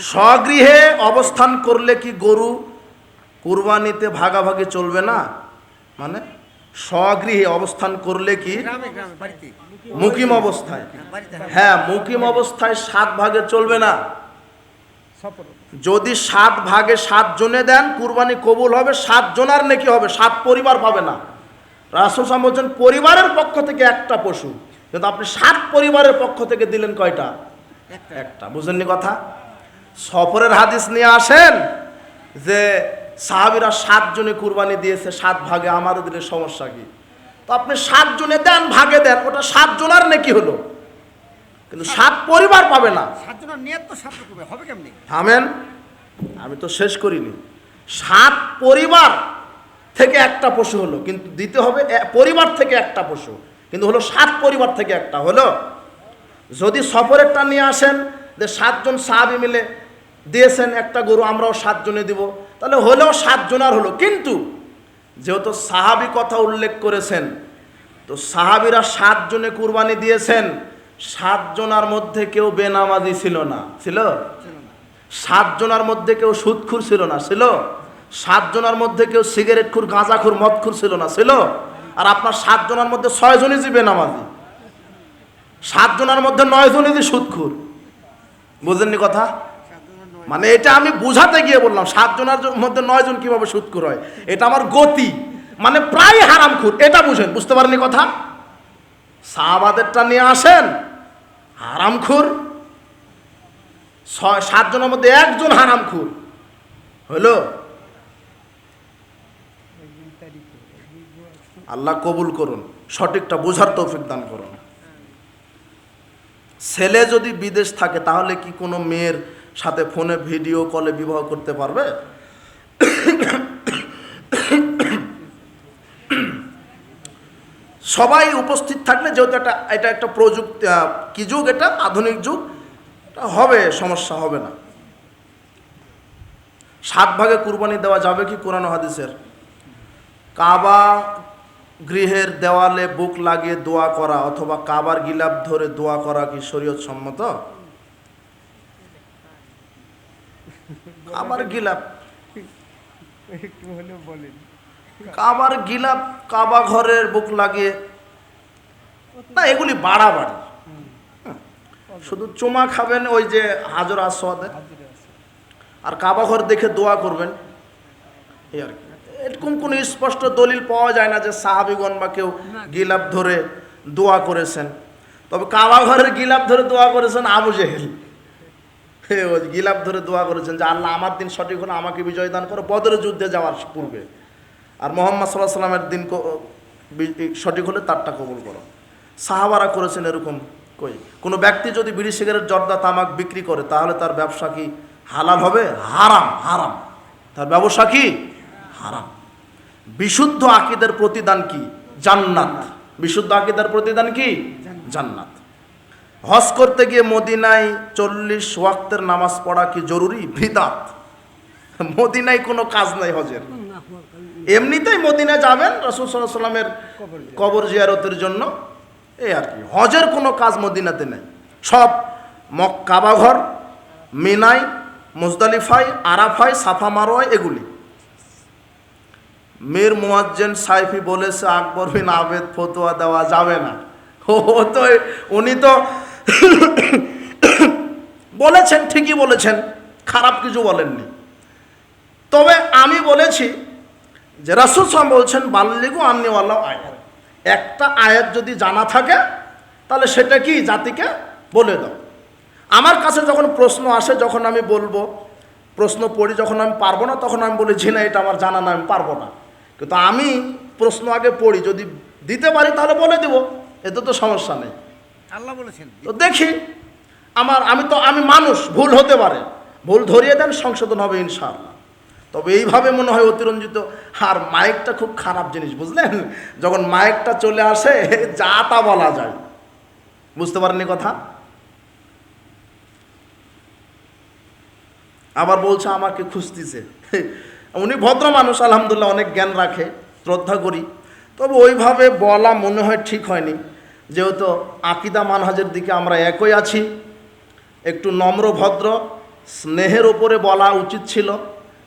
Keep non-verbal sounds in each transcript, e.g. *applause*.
স্বগৃহে অবস্থান করলে কি গরু কুরবানিতে ভাগাভাগি চলবে না? মানে স্বগৃহে অবস্থান করলে কি? মুকিম অবস্থায়। হ্যাঁ মুকিম অবস্থায় সাত ভাগে চলবে না। যদি সাত ভাগে সাত জনে দেন, কুরবানি কবুল হবে, সাত জনার নাকি হবে, সাত পরিবার পাবে না। রাসুল সাহেব বলছেন, পরিবারের পক্ষ থেকে একটা পশু। কিন্তু আপনি সাত পরিবারের পক্ষ থেকে দিলেন কয়টা? একটা। বুঝেননি কথা? সফরের হাদিস নিয়ে আসেন যে সাহাবিরা সাত জনে কুরবানি দিয়েছে সাত ভাগে। আমারও দিলে সমস্যা কি? তো আপনি সাত জনে দেন ভাগে দেন ওটা সাত জনার নাকি হলো? কিন্তু সাত পরিবার পাবে না। সাতজনের নিয়ত তো সাত রকমের হবে কেমনি? থামেন আমি তো শেষ করিনি। সাত পরিবার থেকে একটা পশু হলো কিন্তু দিতে হবে পরিবার থেকে একটা পশু। কিন্তু হলো সাত পরিবার থেকে একটা হলো। যদি সফরেরটা নিয়ে আসেন যে সাতজন সাহাবি মিলে দিয়েছেন একটা গরু, আমরাও সাতজনে দিব। তাহলে হলেও সাতজনার হলো। কিন্তু যেহেতু সাহাবি কথা উল্লেখ করেছেন, তো সাহাবিরা সাতজনে কুরবানি দিয়েছেন, সাতজনার মধ্যে কেউ বেনামাজি ছিল না। ছিল? সাতজনার মধ্যে কেউ সুদখুর ছিল না। ছিল? সাতজনার মধ্যে কেউ সিগারেট খুর গাঁজাখুর, মদখুর ছিল না। ছিল? আর আপনার সাতজনের মধ্যে ছয়জনই যে বেনামাজি? সাতজনের মধ্যে নয়জনই যে সুদখুর। বুঝলেননি কথা? মানে এটা আমি বুঝাতে গিয়ে বললাম, সাতজনের মধ্যে নয়জন কীভাবে সুদখুর হয়? এটা আমার গতি। মানে প্রায় হারামখুর, এটা বুঝেন, বুঝতে পারেননি কথা? সাহাবাদেরটা নিয়ে আসেন, হারামখুর। ছয়, সাতজনের মধ্যে একজন হারামখুর। হলো? আল্লাহ কবুল করুন, সঠিকটা বোঝার তৌফিক দান করুন। ছেলে যদি বিদেশ থাকে, তাহলে কি কোনো মেয়ের সাথে ফোনে ভিডিও কলে বিবাহ করতে পারবে। সবাই উপস্থিত থাকলে যেহেতু এটা এটা একটা প্রযুক্তি কি যুগ এটা? আধুনিক যুগ। হবে, সমস্যা হবে না। সাত ভাগে কুরবানি দেওয়া যাবে কি কোরআন হাদিসের? কাবা গৃহের দেওয়ালে বুক লাগিয়ে দোয়া করা অথবা কাবার গিলাপ ধরে দোয়া করা কি শরীয়ত সম্মত কাবার গিলাপ। একটু হলেও বলেন। কাবার গিলাপ কাবা ঘরের বুক লাগিয়ে। না এগুলি বাড়াবাড়ি। শুধু চুমা খাবেন ওই যে হাজর আসওয়াদে হাজিরে আর কাবা ঘর দেখে দোয়া করবেন। এই আর কি। এরকম কোনো স্পষ্ট দলিল পাওয়া যায় না যে সাহাবিগণ বা কেউ গিলাপ ধরে দোয়া করেছেন। তবে কাবা ঘরের গিলাপ ধরে দোয়া করেছেন আবু জেহেল। ওই গিলাপ ধরে দোয়া করেছেন যে, আল্লাহ আমার দিন সঠিক হলে, আমাকে বিজয় দান করো বদরের যুদ্ধে যাওয়ার পূর্বে। আর মোহাম্মদ সাল্লাহ সাল্লামের দিন সঠিক হলে তারটা কবুল করো। সাহাবারা করেছেন এরকম কই? কোনো ব্যক্তি যদি বিড়ি, সিগারেট, জর্দা, তামাক বিক্রি করে, তাহলে তার ব্যবসা কি হালাল হবে? হারাম হারাম। তার ব্যবসা কি? হারাম। বিশুদ্ধ আকিদের প্রতিদান কি? জান্নাত। বিশুদ্ধ আকিদের প্রতিদান কি? জান্নাত। হজ করতে গিয়ে মদিনায় চল্লিশ ওয়াক্তের নামাজ পড়া কি জরুরি? ভিদাত মদিনায় কোনো কাজ নাই হজের। এমনিতেই মদিনায় যাবেন রসুল সাল্লাহ সাল্লামের কবর জিয়ারত। জিয়ারতের জন্য। এই আর কি, হজের কোনো কাজ মদিনাতে নেই। সব মক কাবাঘর মিনাই, মুজদালিফাই, আরাফাই সাফা মারোয় এগুলি। মীর মুয়াজ্জেন সাইফি বলেছে, আকবর বিন আবেদ ফতোয়া দেওয়া যাবে না। ও তো, উনি তো বলেছেন, ঠিকই বলেছেন, খারাপ কিছু বলেননি। তবে আমি বলেছি যে রাসুল সাহেব বলছেন, বাল্লিগু আন্নিওয়াল্লাহ আয়াত। একটা আয়াত যদি জানা থাকে, তাহলে সেটা কি জাতিকে বলে দাও। আমার কাছে যখন প্রশ্ন আসে, যখন আমি বলব, প্রশ্ন পড়ি, যখন আমি পারব না, তখন আমি বলি ঝিনা এটা আমার জানা না আমি পারব না। কিন্তু আমি প্রশ্ন আগে পড়ি, যদি দিতে পারি, তাহলে বলে দেবো, এতে তো সমস্যা নেই। আল্লাহ বলেছেন। তো দেখি, আমার, আমি তো, আমি মানুষ, ভুল হতে পারে। ভুল ধরিয়ে দেন, সংশোধন হবে ইনশাআল্লাহ। তবে এইভাবে মনে হয় অতিরঞ্জিত। আর মাইকটা খুব খারাপ জিনিস, বুঝলেন? যখন মাইকটা চলে আসে, যা তা বলা যায়। বুঝতে পারেননি কথা? আবার বলছে, আমাকে খুঁজতেছে। উনি ভদ্র মানুষ, আলহামদুলিল্লাহ, অনেক জ্ঞান রাখে, শ্রদ্ধা করি। তবে ওইভাবে বলা মনে হয় ঠিক হয়নি। যেহেতু আকিদা মানহাজের দিকে আমরা একই আছি, একটু নম্র ভদ্র, স্নেহের ওপরে বলা উচিত ছিল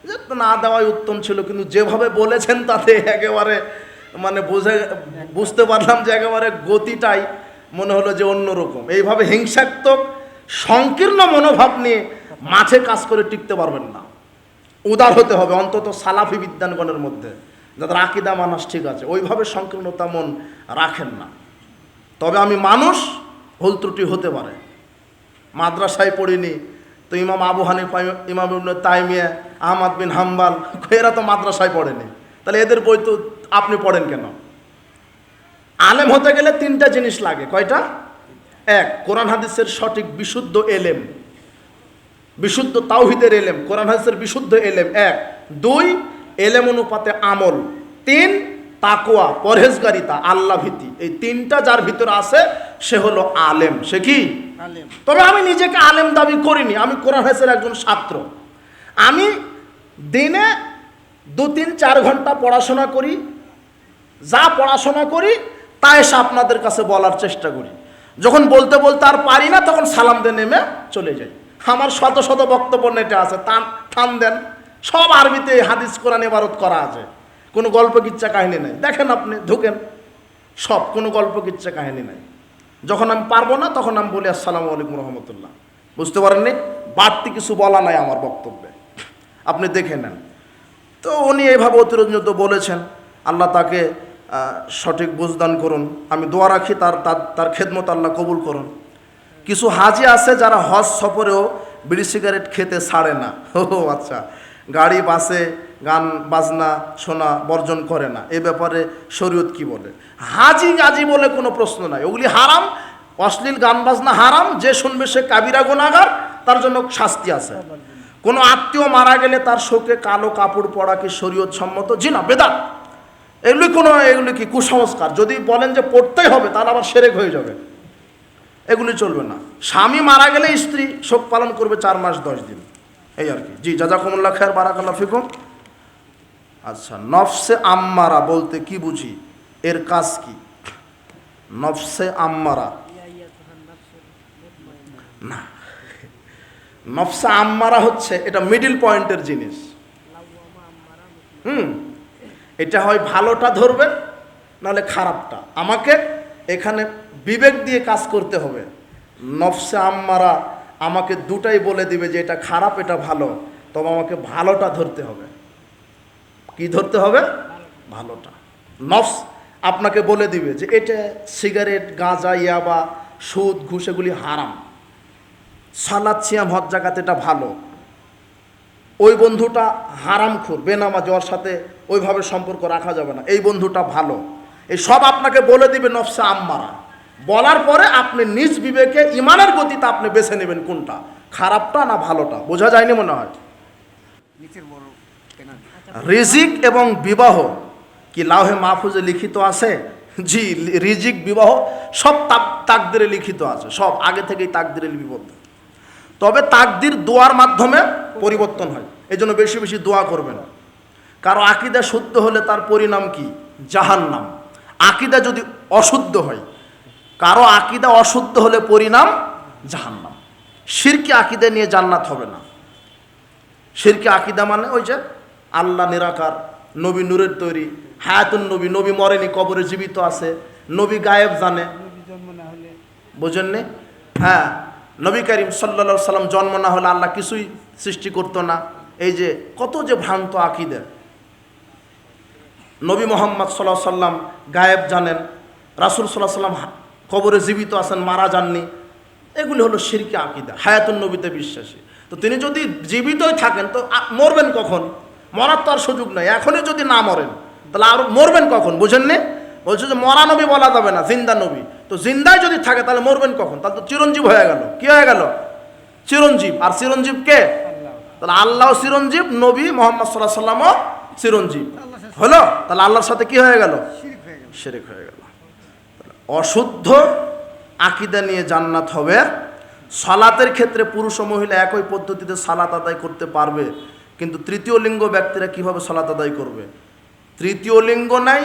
যে না দেওয়াই উত্তম ছিল, কিন্তু যেভাবে বলেছেন তাতে একেবারে মানে বুঝে, বুঝতে পারলাম যে একেবারে গতিটাই মনে হলো যে অন্যরকম। এইভাবে হিংসাত্মক, সংকীর্ণ মনোভাব নিয়ে মাঠে কাজ করে টিকতে পারবেন না। উদার হতে হবে, অন্তত সালাফি বিদ্যানগণের মধ্যে, যাদের আকিদা মানাস ঠিক আছে, ওইভাবে সংকীর্ণতা মন রাখেন না। তবে আমি মানুষ, ভুল ত্রুটি হতে পারে। মাদ্রাসায় পড়িনি, তো ইমাম আবু হানিফা, ইমাম তাইমিয়া, আহমদ বিন হাম্বাল এরা তো মাদ্রাসায় পড়েনি। তাহলে এদের বই তো আপনি পড়েন কেন? আলেম হতে গেলে তিনটা জিনিস লাগে। কয়টা? এক, কোরআন হাদিসের সঠিক বিশুদ্ধ এলেম। বিশুদ্ধ তাওহিদের এলেম, কোরআন হাদিসের বিশুদ্ধ এলেম। এক, দুই, এলেম অনুপাতে আমল। তিন তাকোয়া পরহেজগারিতা আল্লাহ ভীতি। এই তিনটা যার ভিতরে আছে সে হলো আলেম। সে কি? তবে আমি নিজেকে আলেম দাবি করিনি। আমি কোরআন হাদিসের একজন ছাত্র। আমি দিনে দু তিন চার ঘণ্টা পড়াশোনা করি। যা পড়াশোনা করি তা এসে আপনাদের কাছে বলার চেষ্টা করি। যখন বলতে বলতে আর পারি না তখন সালাম দিয়ে নেমে চলে যাই। আমার শত শত বক্তব্য নেটে আছে। টান টান দেন। সব আরবিতে হাদিস কোরআন এবারত করা আছে। কোনো গল্প কিচ্ছা কাহিনী নেই। দেখেন আপনি, ঢুকেন। সব, কোনো গল্প কিচ্ছা কাহিনী নাই। যখন আমি পারব না, তখন আমি বলি, আসসালামু আলাইকুম রহমতুল্লাহ। বুঝতে পারেননি? বাড়তি কিছু বলা নাই আমার বক্তব্যে। আপনি দেখে নেন। তো উনি এইভাবে অতিরঞ্জিত বলেছেন, আল্লাহ তাকে সঠিক বুঝদান করুন। আমি দোয়া রাখি তার তার খেদমত আল্লাহ কবুল করুন। কিছু হাজি আছে যারা হজ সফরেও বিড়ি সিগারেট খেতে ছাড়ে না। *laughs* ও আচ্ছা। গাড়ি, বাসে গান, বাজনা, শোনা, বর্জন করে না। এ ব্যাপারে শরীয়ত কি বলে? হাজি গাজি বলে কোনো প্রশ্ন নাই। ওগুলি হারাম, অশ্লীল গান, বাজনা হারাম, যে শুনবে সে কাবিরা গুণাগার তার জন্য শাস্তি আছে। কোনো আত্মীয় মারা গেলে তার শোকে কালো কাপড় পরা কি শরীয়ত সম্মত? জি না, বেদাত। এগুলি কোনো, এগুলি কি কুসংস্কার? যদি বলেন যে পড়তেই হবে, তাহলে আবার সেরেক হয়ে যাবে। এগুলি চলবে না। স্বামী মারা গেলে স্ত্রী শোক পালন করবে চার মাস, দশ দিন। এই আর কি। জি, জাজাকুমুল্লাহ খেয়ার বারাকাল্লা ফিকুম। আচ্ছা নফসে আম্মারা বলতে কি বুঝি? এর কাজ কি? নফসে আম্মারা। না। নফসে আম্মারা হচ্ছে, এটা মিডিল পয়েন্টের জিনিস। হুম। এটা হয় ভালোটা ধরবে, নাহলে খারাপটা। আমাকে এখানে বিবেক দিয়ে কাজ করতে হবে। নফসে আম্মারা আমাকে দুটাই বলে দিবে যে এটা খারাপ, এটা ভালো। তবে আমাকে ভালোটা ধরতে হবে। কি ধরতে হবে? ভালোটা। নফস আপনাকে বলে দিবে যে এটা সিগারেট, গাঁজা, ইয়াবা, সুদ, ঘুষ, এগুলি হারাম। সালাদ, সিয়াম হজ জাকাত, এটা ভালো। ওই বন্ধুটা হারাম খুর বেনামাজি, ওর সাথে ওইভাবে সম্পর্ক রাখা যাবে না। এই বন্ধুটা ভালো। এই সব আপনাকে বলে দিবে নফসা আম্মারা। বলার পরে আপনি নিজ বিবেকে ইমানের গতিতে আপনি বেছে নেবেন কোনটা? খারাপটা না ভালোটা? বোঝা যায়নি মনে হয়? রিজিক এবং বিবাহ কি লাউহে মাহফুজে লিখিত আছে? জি রিজিক বিবাহ সব তাক- তাকদিরে লিখিত আছে সব। আগে থেকেই তাকদিরে লিপিবদ্ধ তবে তাকদির দোয়ার মাধ্যমে পরিবর্তন হয়। এই জন্য বেশি বেশি দোয়া করবেন। কারও আকিদা শুদ্ধ হলে তার পরিণাম কি? জাহান্নাম। আকিদা যদি অশুদ্ধ হয় কারও আকিদা অশুদ্ধ হলে পরিণাম জাহান্নাম। শিরকি আকিদা নিয়ে জান্নাত হবে না। শিরকে আকিদা মানে ওই যে আল্লাহ নিরাকার, নবী নূরের তৈরি, হায়াতুন নবী নবী মরেনি, কবরে জীবিত আছে, নবী গায়েব জানে। জন্ম না হ্যাঁ নবী করিম সাল্লা সাল্লাম জন্ম না হলে আল্লাহ কিছুই সৃষ্টি করতো না। এই যে কত যে ভ্রান্ত আকিদে। নবী মোহাম্মদ সাল্লাহ সাল্লাম গায়েব জানেন, রাসুল সাল্লাহ সাল্লাম কবরে জীবিত আছেন মারা যাননি। এগুলি হলো শিরকে আকিদা হায়াতুন নবীতে বিশ্বাসী। তো তিনি যদি জীবিতই থাকেন তো মরবেন কখন? মরার তো আর সুযোগ নাই। এখনই যদি না মরেন তাহলে আর মরবেন কখন? বুঝেন বুঝেননি বলছে যে মরা নবী বলা যাবে না জিন্দা নবী। তো জিন্দায় যদি থাকে তাহলে মরবেন কখন? তাহলে তো চিরঞ্জীব হয়ে গেল। কি হয়ে গেল? চিরঞ্জীব। আর চিরঞ্জীব কে? তাহলে আল্লাহ চিরঞ্জীব নবী মোহাম্মদ সাল্লাহ সাল্লামও চিরঞ্জীব। হলো? তাহলে আল্লাহর সাথে কি হয়ে গেল। শিরিক হয়ে গেল। অশুদ্ধ আকিদা নিয়ে জান্নাত হবে। সালাতের ক্ষেত্রে পুরুষ ও মহিলা একই পদ্ধতিতে সালাত আদায় করতে পারবে কিন্তু তৃতীয় লিঙ্গ ব্যক্তিরা কীভাবে সালাত আদায় করবে? তৃতীয় লিঙ্গ নাই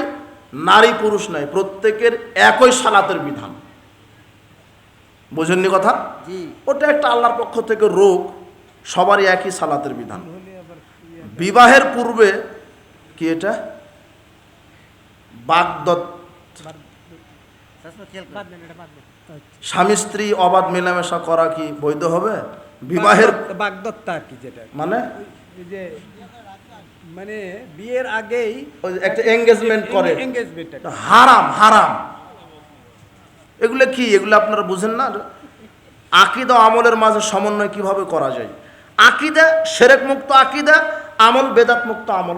নারী পুরুষ নাই প্রত্যেকের একই সালাতের বিধান। বোঝেননি কথা? ওটা একটা আল্লাহর পক্ষ থেকে রোগ সবারই একই সালাতের বিধান। বিবাহের পূর্বে কি এটা? বাগদত্ত। স্বামী স্ত্রী অবাধ মেলামেশা করা কি বৈধ হবে? বিবাহের বাগদত্ত- আর কি যেটা। মানে? যে মানে বিয়ের আগেই একটা এঙ্গেজমেন্ট করে। হারাম হারাম। এগুলো কি? এগুলো আপনারা বুঝেন না? আকিদা আমলের মাঝে সমন্বয় কীভাবে করা যায়? আকিদা সেরেক মুক্ত আকিদা আমল বেদাত মুক্ত আমল।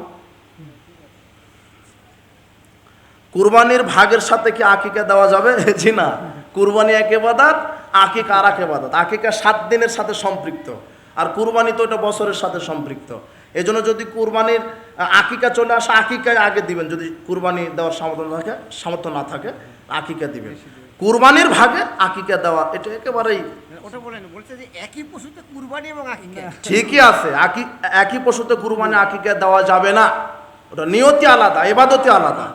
কুরবানির ভাগের সাথে কি আকিকা দেওয়া যাবে? *laughs* জি না। কুরবানি এক এবাদাত আকিকা আর এক এবাদাত আকিকা সাত দিনের সাথে সম্পৃক্ত। আর কুরবানি তো এটা বছরের সাথে সম্পৃক্ত। এজন্য যদি কুরবানির আকিকা চলে আসে আকিকায় আগে দিবেন। যদি কুরবানি দেওয়ার সামর্থ্য না থাকে সামর্থ্য না থাকে আকিকা দিবেন। কুরবানির ভাগে আকিকা দেওয়া এটা একেবারেই ওটা বলেন বলছে যে একই পশুতে কুরবানি এবং আকিকা। ঠিকই আছে। একই পশুতে কুরবানি আকিকা দেওয়া যাবে না। ওটা নিয়তি আলাদা এবাদতি আলাদা।